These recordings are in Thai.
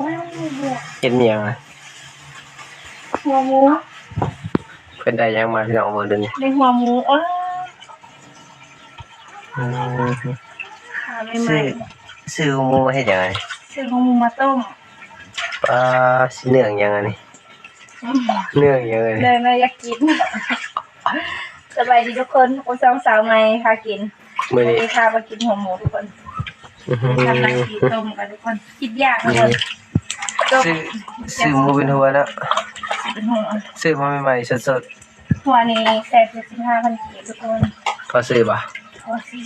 ว้าวเบื่อเห็นเมียงอะหัวหมูเพิ่นได้หยังมาพี่น้องเบิ่งเดูนี่ในหัวหมูอ้าวอืมขาใหม่ซื้อซื้อหมูมาเฮ็ดหยังไงๆซื้อหัวหมูมาต้มปลาสิเนื่องหยังอันนี้เนื่องหยังอันเลนี้ยมาอยากกินสบายดีทุกคนโอ้สาวสาวใหม่พากินมื้อวันนี้นี้พามากินหัวหมูทุกคนอื้อหือทำน้ำสีต้มกันทุกคนคิดยากทุกคนต้ม ซื้อซื้อหมูเป็นหัวแล้วเป็นหัวซื้อมาใหม่ๆสดหัวนี้แซ่บสิบห้าพันกีบทุกคนๆพอซื้อป่ะหัวสี่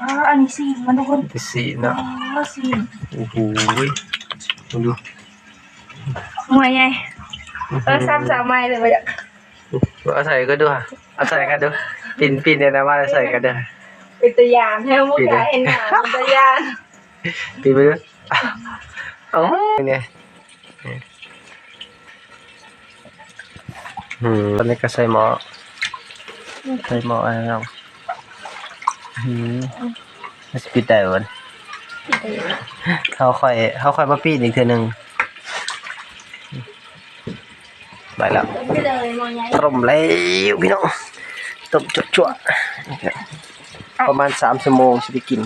อ๋ออันนี้สี่มันทุกคนไปสีอ๋เนาะอสี่โอ้โหมึงดูหัวใหญ่เออสามสาวใหม่เลยมาจากเอาใส่ก็ดูค่ะเอาใส่กันดูปินปินเนี่ยนะว่าใส่กันเด้อเป็นตัวอย่างให้มุกยาเห็นหนาเป็นตัวอย่างปินไปดูเอ๋อเนี่ย อืมตอนนี้ก็ใส่หม้อใส่หม้ออะไรเนาะอืมมันจะปิดได้บ่เนี่ยเขาค่อยเขาค่อยมาปีนอีกเทื่อหนึ่งไปแล้วต้มแล้วพี่น้องต้มจุ๊ๆประมาณสามชั่วโมงจะได้กิน